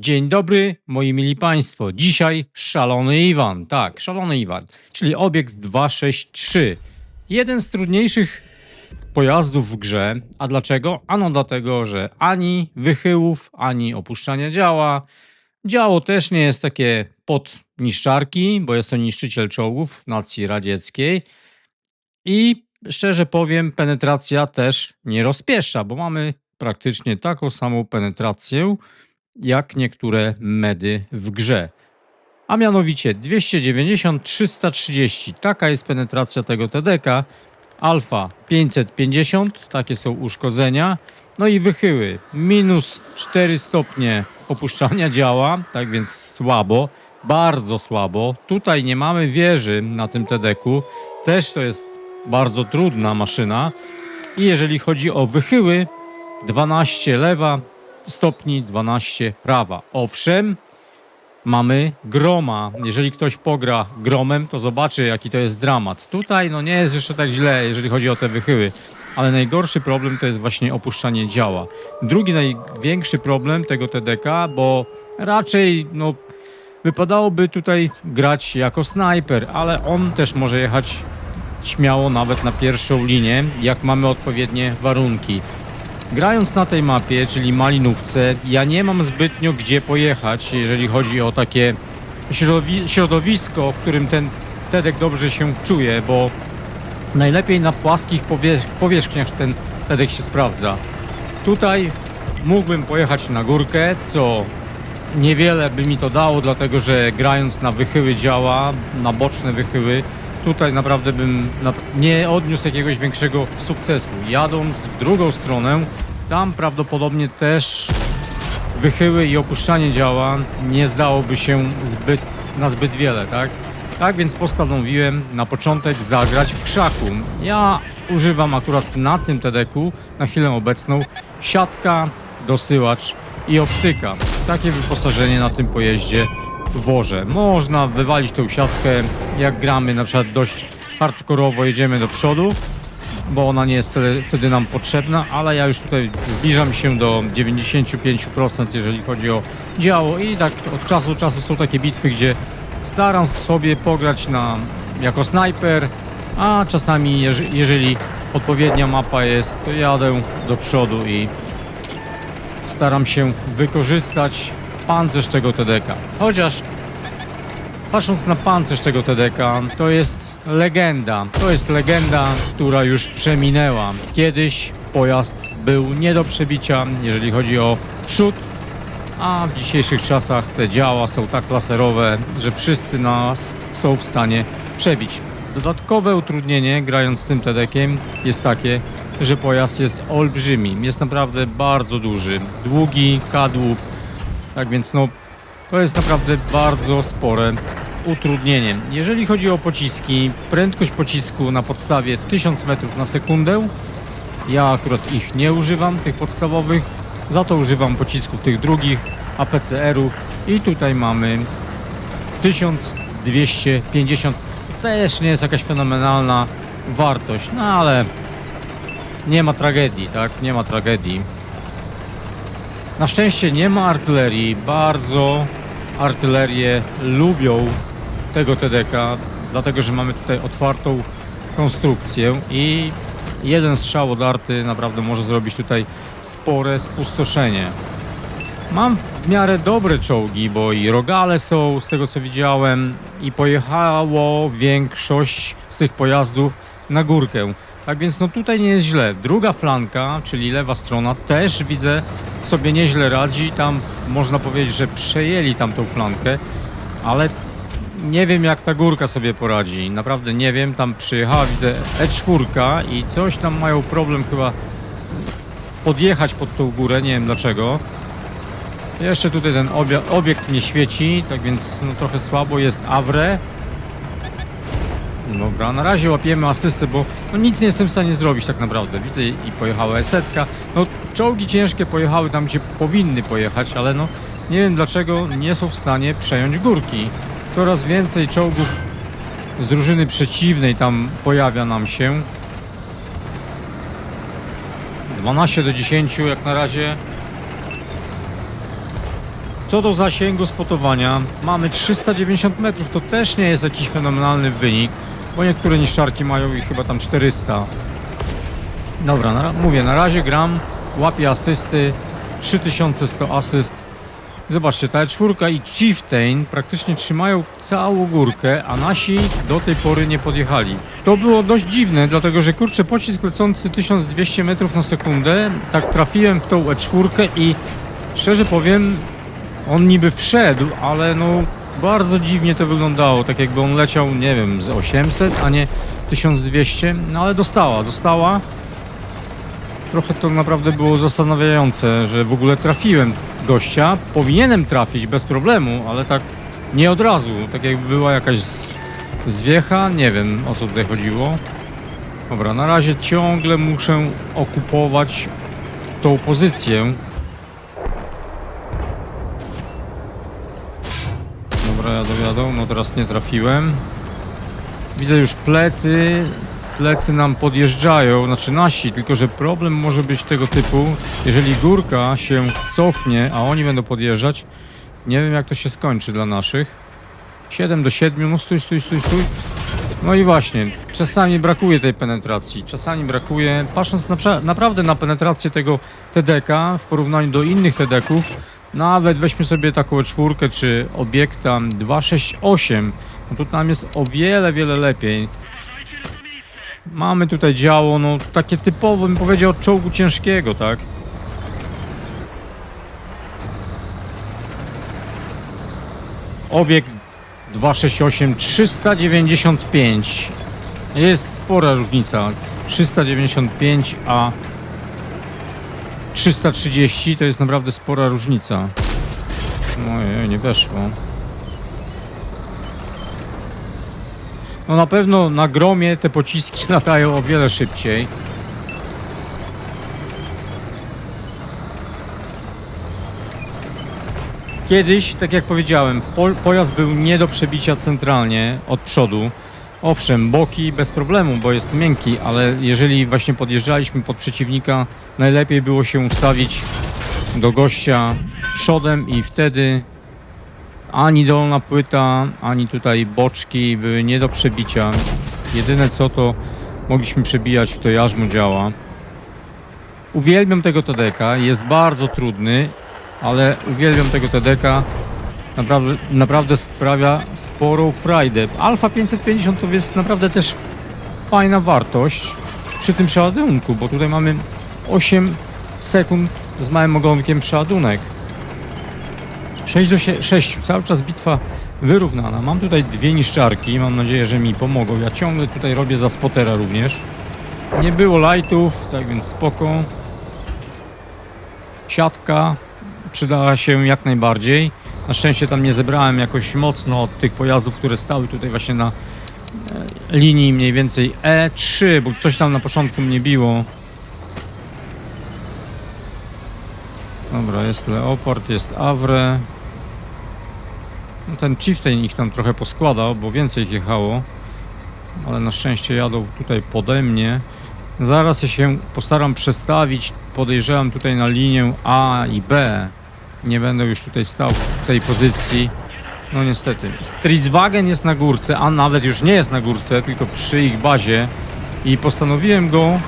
Dzień dobry, moi mili Państwo. Dzisiaj szalony Iwan. Tak, szalony Iwan, czyli obiekt 263. Jeden z trudniejszych pojazdów w grze. A dlaczego? Ano dlatego, że ani wychyłów, ani opuszczania działa. Działo też nie jest takie pod niszczarki, bo jest to niszczyciel czołgów nacji radzieckiej. I szczerze powiem, penetracja też nie rozpieszcza, bo mamy praktycznie taką samą penetrację jak niektóre medy w grze. A mianowicie 290-330. Taka jest penetracja tego TDK. Alfa 550, takie są uszkodzenia. No i wychyły. Minus 4 stopnie opuszczania działa, tak więc słabo, bardzo słabo. Tutaj nie mamy wieży na tym TDK-u. Też to jest bardzo trudna maszyna. I jeżeli chodzi o wychyły, 12 lewa, stopni 12 prawa. Owszem, mamy groma. Jeżeli ktoś pogra gromem, to zobaczy, jaki to jest dramat. Tutaj no nie jest jeszcze tak źle, jeżeli chodzi o te wychyły, ale najgorszy problem to jest właśnie opuszczanie działa. Drugi największy problem tego TDK, bo raczej no, wypadałoby tutaj grać jako snajper, ale on też może jechać śmiało nawet na pierwszą linię, jak mamy odpowiednie warunki. Grając na tej mapie, czyli Malinówce, ja nie mam zbytnio gdzie pojechać, jeżeli chodzi o takie środowi- środowisko, w którym ten Tedek dobrze się czuje, bo najlepiej na płaskich powierzch- powierzchniach ten Tedek się sprawdza. Tutaj mógłbym pojechać na górkę, co niewiele by mi to dało, dlatego że grając na wychyły działa, na boczne wychyły, tutaj naprawdę bym nie odniósł jakiegoś większego sukcesu. Jadąc w drugą stronę, tam prawdopodobnie też wychyły i opuszczanie działa nie zdałoby się zbyt, na zbyt wiele, tak? Tak więc postanowiłem na początek zagrać w krzaku. Ja używam akurat na tym TDK-u na chwilę obecną siatka, dosyłacz i optyka. Takie wyposażenie na tym pojeździe wożę. Można wywalić tą siatkę, jak gramy na przykład dość hardkorowo, jedziemy do przodu, bo ona nie jest wtedy nam potrzebna, ale ja już tutaj zbliżam się do 95%, jeżeli chodzi o działo i tak od czasu do czasu są takie bitwy, gdzie staram sobie pograć na, jako snajper, a czasami jeż- jeżeli odpowiednia mapa jest, to jadę do przodu i staram się wykorzystać pancerz tego TDK. Chociaż patrząc na pancerz tego TDK, to jest legenda. To jest legenda, która już przeminęła. Kiedyś pojazd był nie do przebicia, jeżeli chodzi o przód, a w dzisiejszych czasach te działa są tak laserowe, że wszyscy nas są w stanie przebić. Dodatkowe utrudnienie grając tym TDK-iem jest takie, że pojazd jest olbrzymi. Jest naprawdę bardzo duży. Długi, kadłub. Tak więc no, to jest naprawdę bardzo spore utrudnienie. Jeżeli chodzi o pociski, prędkość pocisku na podstawie 1000 metrów na sekundę. Ja akurat ich nie używam, tych podstawowych. Za to używam pocisków tych drugich, APCR-ów. I tutaj mamy 1250. To też nie jest jakaś fenomenalna wartość, no ale nie ma tragedii, tak? Nie ma tragedii. Na szczęście nie ma artylerii. Bardzo artylerię lubią tego TDK, dlatego że mamy tutaj otwartą konstrukcję i jeden strzał od arty naprawdę może zrobić tutaj spore spustoszenie. Mam w miarę dobre czołgi, bo i rogale są z tego co widziałem i pojechało większość z tych pojazdów na górkę. Tak więc no tutaj nie jest źle. Druga flanka, czyli lewa strona też widzę sobie nieźle radzi. Tam można powiedzieć, że przejęli tamtą flankę, ale nie wiem jak ta górka sobie poradzi. Naprawdę nie wiem. Tam przyjechała, widzę E4 i coś tam mają problem chyba podjechać pod tą górę, nie wiem dlaczego. Jeszcze tutaj ten obie- obiekt nie świeci, tak więc no, trochę słabo jest Avre. Dobra, na razie łapiemy asystę, bo no, nic nie jestem w stanie zrobić tak naprawdę. Widzę i pojechała esetka. No czołgi ciężkie pojechały tam, gdzie powinny pojechać, ale no nie wiem dlaczego nie są w stanie przejąć górki. Coraz więcej czołgów z drużyny przeciwnej tam pojawia nam się. 12 do 10 jak na razie. Co do zasięgu spotowania, mamy 390 metrów, to też nie jest jakiś fenomenalny wynik, bo niektóre niszczarki mają ich chyba tam 400. Dobra, na, mówię, na razie gram, łapię asysty, 3100 asyst. Zobaczcie, ta czwórka i Chieftain praktycznie trzymają całą górkę, a nasi do tej pory nie podjechali. To było dość dziwne, dlatego że kurczę, pocisk lecący 1200 metrów na sekundę, tak trafiłem w tą E4 i szczerze powiem, on niby wszedł, ale no bardzo dziwnie to wyglądało, tak jakby on leciał, nie wiem, z 800, a nie 1200, no ale dostała, dostała. Trochę to naprawdę było zastanawiające, że w ogóle trafiłem gościa. Powinienem trafić bez problemu, ale tak nie od razu. Tak jakby była jakaś zwiecha, nie wiem o co tutaj chodziło. Dobra, na razie ciągle muszę okupować tą pozycję. Jadą, jadą. No teraz nie trafiłem. Widzę już plecy. Plecy nam podjeżdżają, znaczy nasi, tylko że problem może być tego typu, jeżeli górka się cofnie, a oni będą podjeżdżać, nie wiem jak to się skończy dla naszych. 7 do 7, no stój, stój, stój, stój. No i właśnie, czasami brakuje tej penetracji, czasami brakuje, patrząc na, naprawdę na penetrację tego TDK w porównaniu do innych TDK-ów, nawet weźmy sobie taką czwórkę czy obiekta 268, no to tam jest o wiele, wiele lepiej. Mamy tutaj działo, no takie typowe, bym powiedział, czołgu ciężkiego, tak? Obiekt 268 395 jest spora różnica 395 a 330 to jest naprawdę spora różnica. Ojej, nie weszło. No na pewno na gromie te pociski latają o wiele szybciej. Kiedyś, tak jak powiedziałem, po, pojazd był nie do przebicia centralnie od przodu. Owszem, boki bez problemu, bo jest miękki, ale jeżeli właśnie podjeżdżaliśmy pod przeciwnika, najlepiej było się ustawić do gościa przodem i wtedy ani dolna płyta, ani tutaj boczki były nie do przebicia. Jedyne co to mogliśmy przebijać to jarzmo działa. Uwielbiam tego TDK, jest bardzo trudny ale uwielbiam tego TDK. Naprawdę, naprawdę sprawia sporą frajdę. Alfa 550 to jest naprawdę też fajna wartość przy tym przeładunku, bo tutaj mamy 8 sekund z małym ogonkiem przeładunek. 6 do 6, cały czas bitwa wyrównana. Mam tutaj dwie niszczarki, mam nadzieję, że mi pomogą. Ja ciągle tutaj robię za spotera również. Nie było lightów, tak więc spoko. Siatka, przydała się jak najbardziej. Na szczęście tam nie zebrałem jakoś mocno od tych pojazdów, które stały tutaj właśnie na e, linii mniej więcej E3, bo coś tam na początku mnie biło. Dobra, jest Leopard, jest Avre. No ten Chieftain ich tam trochę poskładał, bo więcej ich jechało. Ale na szczęście jadą tutaj pode mnie. Zaraz się postaram przestawić. Podejrzewam tutaj na linię A i B. Nie będę już tutaj stał tej pozycji. No niestety. Stridswagen jest na górce, a nawet już nie jest na górce, tylko przy ich bazie. I postanowiłem go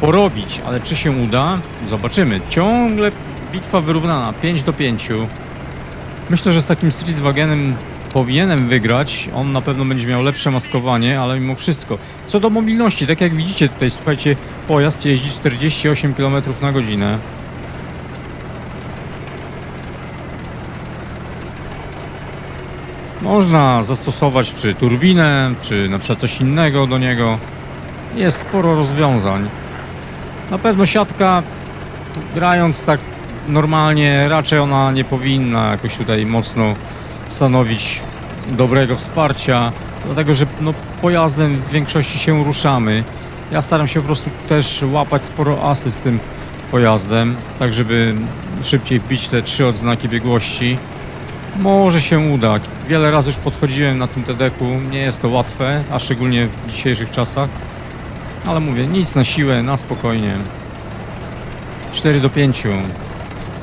porobić, ale czy się uda? Zobaczymy. Ciągle bitwa wyrównana, 5 do 5. Myślę, że z takim Stridswagenem powinienem wygrać. On na pewno będzie miał lepsze maskowanie, ale mimo wszystko. Co do mobilności, tak jak widzicie tutaj, słuchajcie, pojazd jeździ 48 km na godzinę. Można zastosować czy turbinę, czy na przykład coś innego do niego. Jest sporo rozwiązań. Na pewno siatka, grając tak normalnie, raczej ona nie powinna jakoś tutaj mocno stanowić dobrego wsparcia, dlatego że no, pojazdem w większości się ruszamy. Ja staram się po prostu też łapać sporo asy z tym pojazdem, tak żeby szybciej wbić te trzy odznaki biegłości. Może się uda. Wiele razy już podchodziłem na tym TDK-u, nie jest to łatwe, a szczególnie w dzisiejszych czasach. Ale mówię, nic na siłę, na spokojnie. 4 do 5.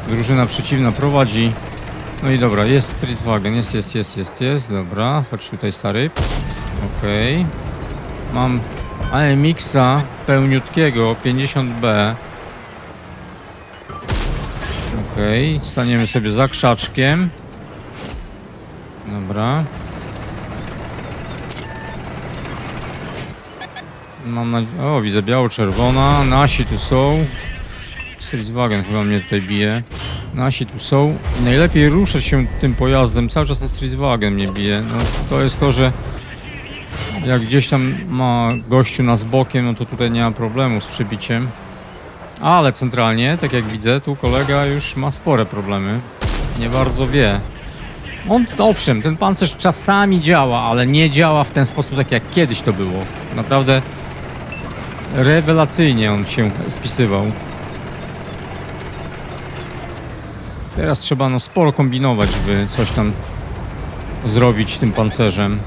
Drużyna przeciwna prowadzi. No i dobra, jest Streetwagen, jest, jest, jest, jest, jest, dobra, chodź tutaj stary. Okej. Mam AMX-a pełniutkiego, 50B. Okej, staniemy sobie za krzaczkiem. Dobra. Mam nadzieję... O, widzę biało-czerwona. Nasi tu są. Streetwagen chyba mnie tutaj bije. Nasi tu są. Najlepiej ruszać się tym pojazdem. Cały czas ten Streetwagen mnie bije. No, to jest to, że jak gdzieś tam ma gościu nas bokiem, no to tutaj nie ma problemu z przebiciem. Ale centralnie, tak jak widzę, tu kolega już ma spore problemy. Nie bardzo wie. On, owszem, ten pancerz czasami działa, ale nie działa w ten sposób, tak jak kiedyś to było. Naprawdę rewelacyjnie on się spisywał. Teraz trzeba no sporo kombinować, by coś tam zrobić tym pancerzem.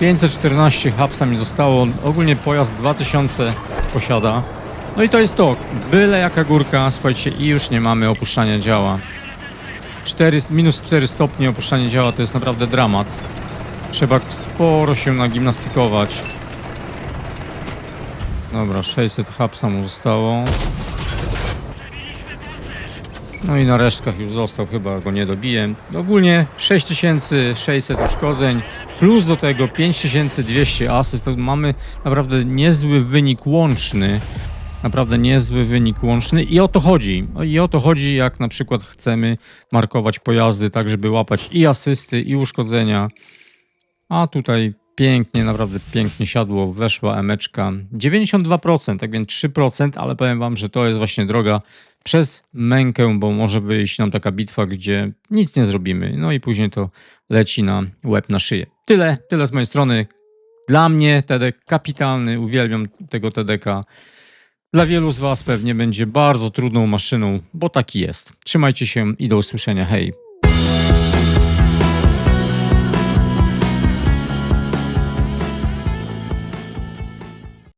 514 hapsa mi zostało, ogólnie pojazd 2000 posiada. No i to jest to, byle jaka górka, słuchajcie, i już nie mamy opuszczania działa. 4, minus 4 stopnie opuszczanie działa to jest naprawdę dramat. Trzeba sporo się nagimnastykować. Dobra, 600 hapsa mu zostało. No i na resztkach już został, chyba go nie dobiję. Ogólnie 6600 uszkodzeń, plus do tego 5200 asyst. Mamy naprawdę niezły wynik łączny. Naprawdę niezły wynik łączny i o to chodzi. I o to chodzi, jak na przykład chcemy markować pojazdy, tak żeby łapać i asysty, i uszkodzenia. A tutaj pięknie, naprawdę pięknie siadło, weszła emeczka. 92%, tak więc 3%, ale powiem wam, że to jest właśnie droga przez mękę, bo może wyjść nam taka bitwa, gdzie nic nie zrobimy. No i później to leci na łeb, na szyję. Tyle, tyle z mojej strony. Dla mnie TDK kapitalny, uwielbiam tego TDK. Dla wielu z Was pewnie będzie bardzo trudną maszyną, bo taki jest. Trzymajcie się i do usłyszenia. Hej!